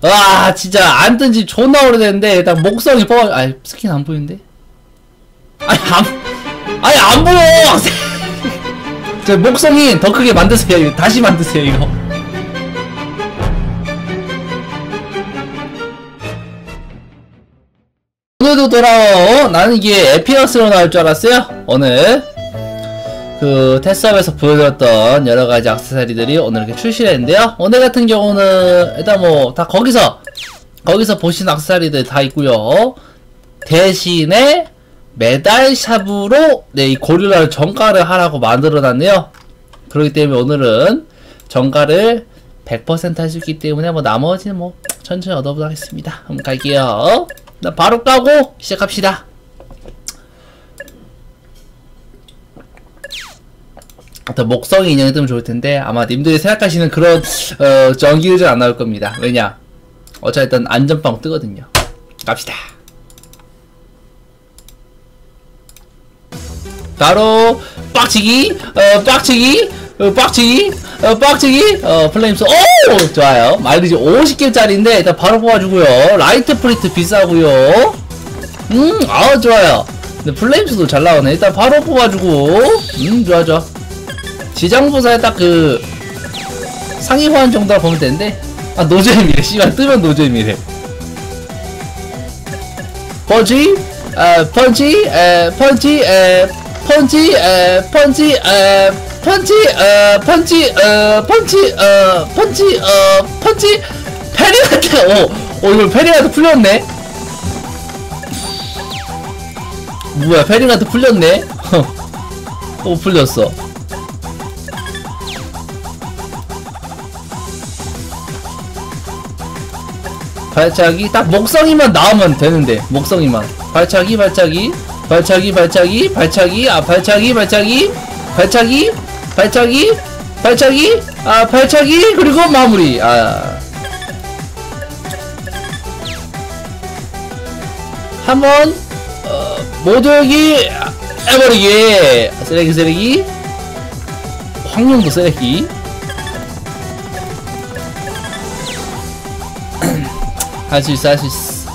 와 진짜 안 뜬지 존나 오래됐는데 일단 목성이 뽑아 아니 스킨 안 보이는데? 아니 안 아니 안 보여! 저 목성이 더 크게 만드세요. 이거 다시 만드세요 이거. 오늘도 돌아와 나는 이게 에피어스로 나올 줄 알았어요. 오늘 그 테스업에서 보여드렸던 여러가지 악세사리들이 오늘 이렇게 출시를 했는데요. 오늘 같은 경우는 일단 뭐 다 거기서 거기서 보신 악세사리들 다 있고요. 대신에 메달샵으로 네, 이 고릴라를 정가를 하라고 만들어놨네요. 그렇기 때문에 오늘은 정가를 100%할 수 있기 때문에 뭐 나머지는 뭐 천천히 얻어보도록 하겠습니다. 그럼 갈게요. 나 바로 까고 시작합시다 어떤 목성이 인형이 뜨면 좋을 텐데 아마 님들이 생각하시는 그런 어, 전기유전 안 나올 겁니다. 왜냐? 어차피 안전빵 뜨거든요. 갑시다. 바로 빡치기, 어, 빡치기, 어, 빡치기, 어, 빡치기, 어, 플레임스, 오! 좋아요. 마일리지 50개짜리인데, 일단 바로 뽑아주고요. 라이트 프리트 비싸고요 음, 아 좋아요. 근데 플레임스도 잘 나오네. 일단 바로 뽑아주고, 음, 좋아, 좋아. 지정부사에 딱 그 상위 호환 정도라 보면 되는데 아 노잼 미래. 씨발 뜨면 노잼 미래. 펀치 에 펀치 에 펀치 에 펀치 에 펀치 에 펀치 에 펀치 에 펀치 에 펀치 에 펀치. 페리한테 오, 오 이거 페리한테 풀렸네. 뭐야 페리한테 풀렸네. 오 풀렸어 발차기 딱 목성이만 나오면 되는데 목성이만. 발차기 발차기 발차기 발차기 발차기 아 발차기 발차기 발차기 발차기 발차기 아 발차기 그리고 마무리. 아. 한번 어, 모두기 해버리기 쓰레기 쓰레기. 황룡도 쓰레기 할 수 있어 할 수 있어.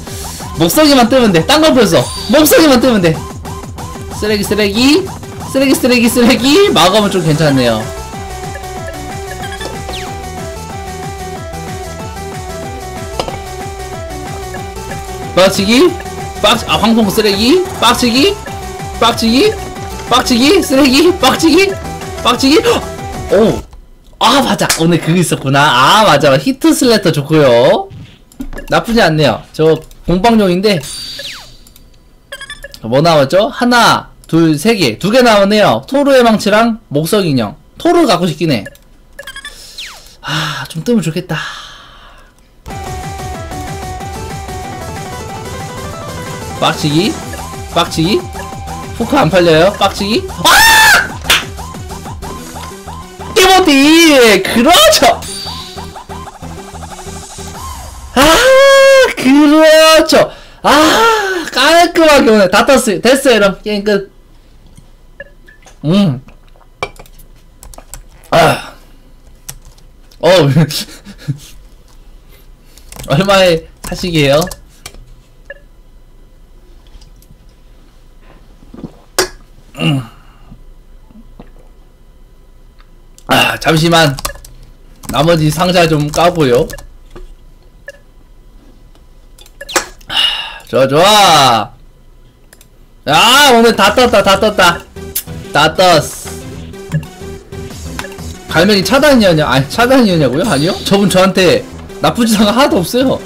목소리만 뜨면 돼딴 거 없어 목소리만 뜨면 돼. 쓰레기 쓰레기. 쓰레기 쓰레기 쓰레기. 마감은 좀 괜찮네요. 빡치기. 빡, 아 황송 쓰레기. 빡치기. 빡치기. 빡치기. 쓰레기. 빡치기. 빡치기. 오 아 맞아. 오늘 그거 있었구나. 아 맞아. 히트 슬래터 좋고요 나쁘지 않네요. 저 공방용인데 뭐 나왔죠? 하나, 둘, 세 개, 두 개 나왔네요. 토르의 망치랑 목석 인형. 토르 갖고 싶긴 해. 아, 좀 뜨면 좋겠다. 빡치기, 빡치기, 후크 안 팔려요? 빡치기. 아! 이모디, 그렇죠. 그렇죠. 아 깔끔하게 오늘 다 떴어요. 됐어요. 그럼 게임 끝. 음. 아. 어. 얼마에 사시게요? 음. 아 잠시만 나머지 상자 좀 까고요. 좋아 좋아. 아 오늘 다 떴다 다 떴다. 다 떴어 갈매기 차단이었냐 아니 차단이었냐고요? 아니요? 저분 저한테 나쁜 짓 한 거 하나도 없어요.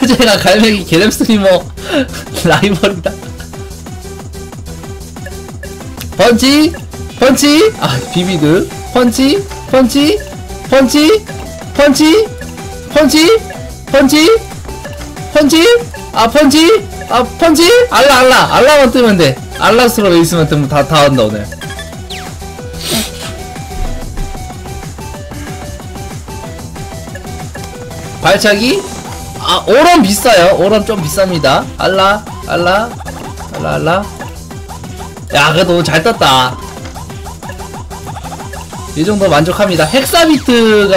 제가 갈매기 개념 스트리머 라이벌이다. 펀치? 펀치? 아 비비드. 펀치? 펀치? 펀치? 펀치? 펀치? 펀치 펀치? 아 펀치? 아 펀치? 알라 알라 알라만 뜨면 돼 알라스로 있으면 뜨면 다, 다 한다 오늘 발차기? 아 오런 비싸요 오런 좀 비쌉니다 알라 알라 알라 알라 야 그래도 잘 떴다 이 정도 만족합니다 헥사비트가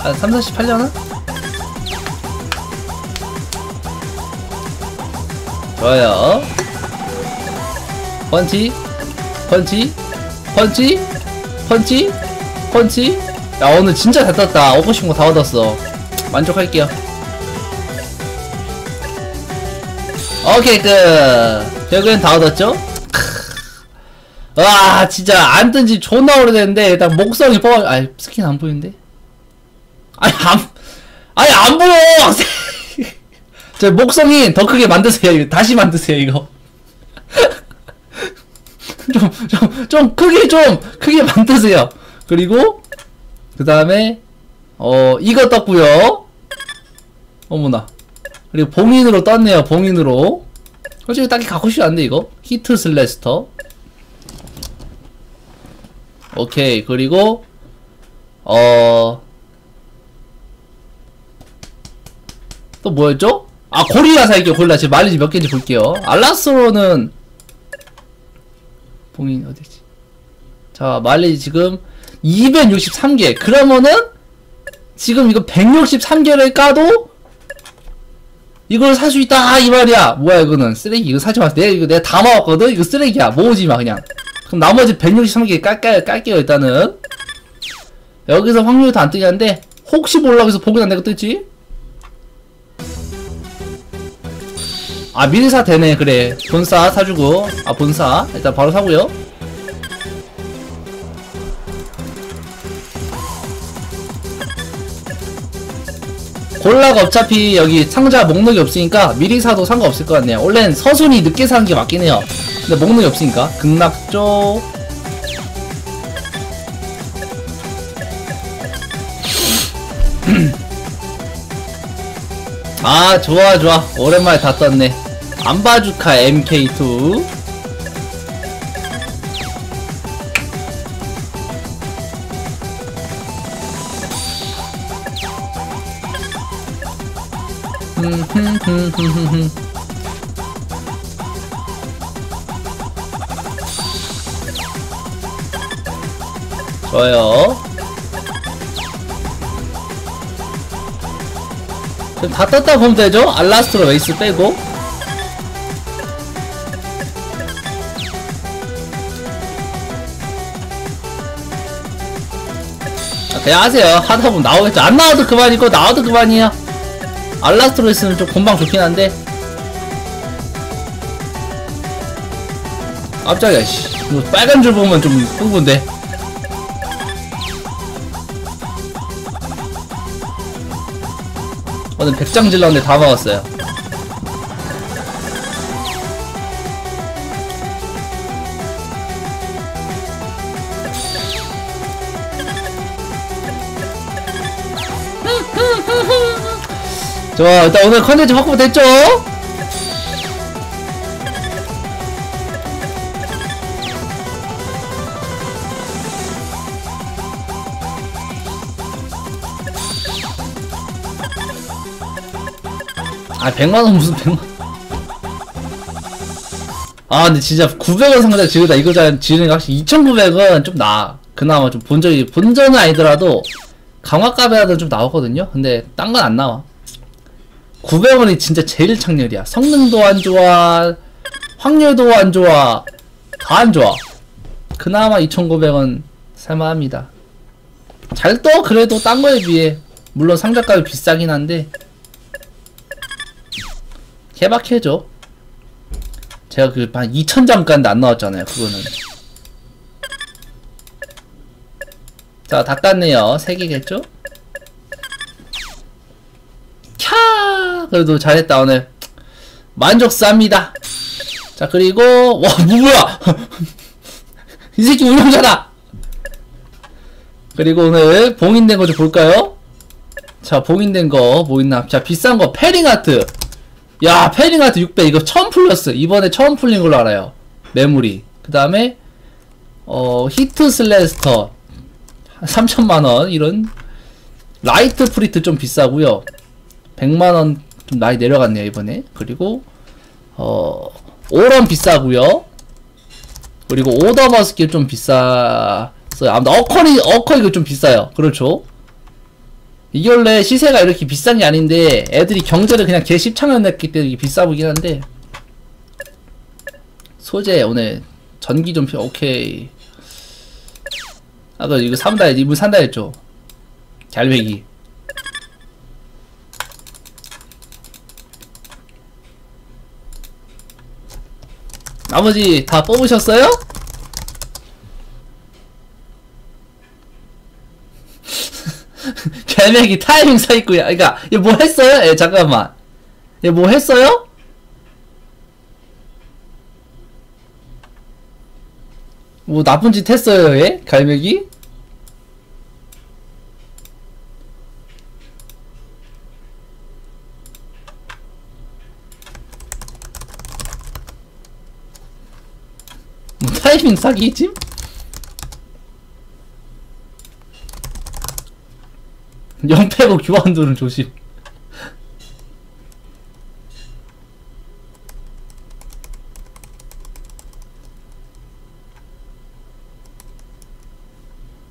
한 3, 40 팔려나? 좋아요. 펀치, 펀치, 펀치, 펀치, 펀치. 야, 오늘 진짜 잘 떴다. 얻고 싶은 거 다 얻었어. 만족할게요. 오케이, 끝. 결국엔 다 얻었죠? 크. 와, 진짜 안 뜬 지 존나 오래됐는데, 일단 목성이 뽑아, 아이, 스킨 안 보이는데? 아니, 안, 아니, 안 보여! 저 목성이 더 크게 만드세요. 다시 만드세요, 이거. 좀, 좀, 좀 크게 좀, 크게 만드세요. 그리고, 그 다음에, 어, 이거 떴고요 어머나. 그리고 봉인으로 떴네요, 봉인으로. 솔직히 딱히 갖고 싶지 않네, 이거. 히트 슬래스터. 오케이, 그리고, 어, 또 뭐였죠? 아 고릴라 살게요 고릴라. 지금 말리지 몇 개인지 볼게요. 알라스로는 봉인 어디지? 자 말리지 지금 263개. 그러면은 지금 이거 163개를 까도 이걸 살 수 있다. 이 말이야. 뭐야 이거는. 쓰레기. 이거 사지 마 내가 이거 내가 다 먹었거든? 이거 쓰레기야. 모으지 마 그냥. 그럼 나머지 163개 깔게요 깔게요 일단은. 여기서 확률이 더안 뜨긴 한데 혹시 몰라 그래서 보긴 안 내가 뜨지 아 미리 사 되네. 그래. 본사 사주고. 아 본사. 일단 바로 사고요. 골라가 어차피 여기 상자 목록이 없으니까 미리 사도 상관없을 것 같네요. 원래는 서순이 늦게 사는 게 맞긴 해요. 근데 목록이 없으니까. 극락조 아 좋아 좋아. 오랜만에 다 떴네. 안바주카 MK2 좋아요 다 떴다 보면 되죠? 알라스트로 웨이스 빼고. 아, 그냥 하세요. 하다 보면 나오겠죠. 안 나와도 그만이고 나와도 그만이야. 알라스트로 있으면 좀 금방 좋긴 한데. 깜짝이야 씨. 이거 빨간 줄 보면 좀 흥분돼 오늘 100장 질렀는데 다 먹었어요 좋아 일단 오늘 컨텐츠 확보됐죠? 아 100만원 무슨 100만 아 근데 진짜 900원 상자 지르다. 이거 잘 지르는 게 확실히 2900원 좀 나아 그나마 좀 본전이 본전은 아니더라도 강화값이라도 좀 나오거든요? 근데 딴 건 안 나와. 900원이 진짜 제일 창렬이야. 성능도 안 좋아 확률도 안 좋아 다 안 좋아. 그나마 2900원 살만합니다. 잘 떠? 그래도 딴 거에 비해. 물론 상자값이 비싸긴 한데 개박해죠 제가 그한 2000장까지 안 나왔잖아요 그거는. 자다 깠네요. 3개겠죠? 캬! 그래도 잘했다 오늘. 만족스합니다. 자 그리고 와 뭐야? 이 새끼 운영자다! 그리고 오늘 봉인된 거 좀 볼까요? 자 봉인된 거 뭐 있나 자 비싼 거 패링아트 야 패링아트 600 이거 처음 풀렸어 이번에 처음 풀린 걸로 알아요. 메모리. 그 다음에 어 히트 슬래스터. 3천만원. 이런 라이트 프리트 좀 비싸고요. 100만원 좀 많이 내려갔네요 이번에. 그리고 어 오런 비싸고요. 그리고 오더머스킬 좀 비싸. 아무튼 어커리 어커 이거 좀 비싸요. 그렇죠 이게 원래 시세가 이렇게 비싼 게 아닌데 애들이 경제를 그냥 개 십창을 냈기 때문에 비싸 보긴 한데 소재 오늘 전기 좀 필요 오케이. 아까 이거 산다 이물 산다 했죠? 갈매기. 나머지 다 뽑으셨어요? 갈매기 타이밍 서 있고요. 그러니까 얘 뭐 했어요? 예, 잠깐만. 얘 뭐 했어요? 뭐 나쁜 짓 했어요, 얘? 갈매기? 뭐 타이밍 사기지? 영 빼고 교환도는 조심.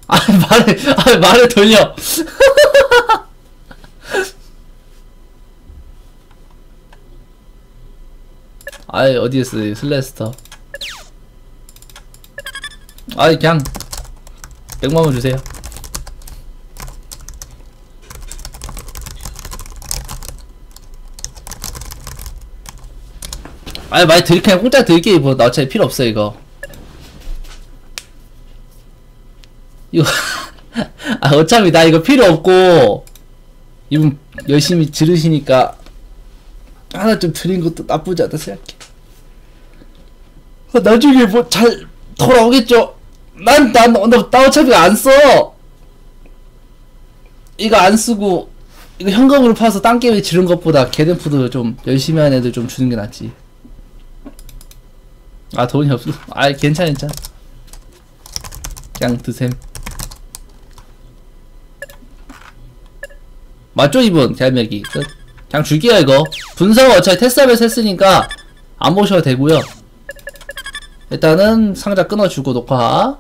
아 말을 아 말을 돌려. 아이 어디였어 슬레스터. 아이 그냥 100만원 주세요. 아니 많이 드릴 그냥 공짜 드릴게 뭐 나 어차피 필요 없어 이거. 이거 아 어차피 나 이거 필요 없고 이분 열심히 지르시니까 하나 좀 드린 것도 나쁘지 않다 생각해. 아, 나중에 뭐 잘 돌아오겠죠? 난 난 나, 나 어차피 안써. 이거 안 쓰고 이거 현금으로 파서 딴 게임에 지른 것보다 개댄푸드 좀 열심히 하는 애들 좀 주는 게 낫지 아 돈이 없어. 아 괜찮아 괜찮아. 그냥 드셈. 맞죠 이분? 끝. 그냥 줄게요 이거. 분석 어차피 테스트업에서 했으니까 안 보셔도 되고요. 일단은 상자 끊어주고 녹화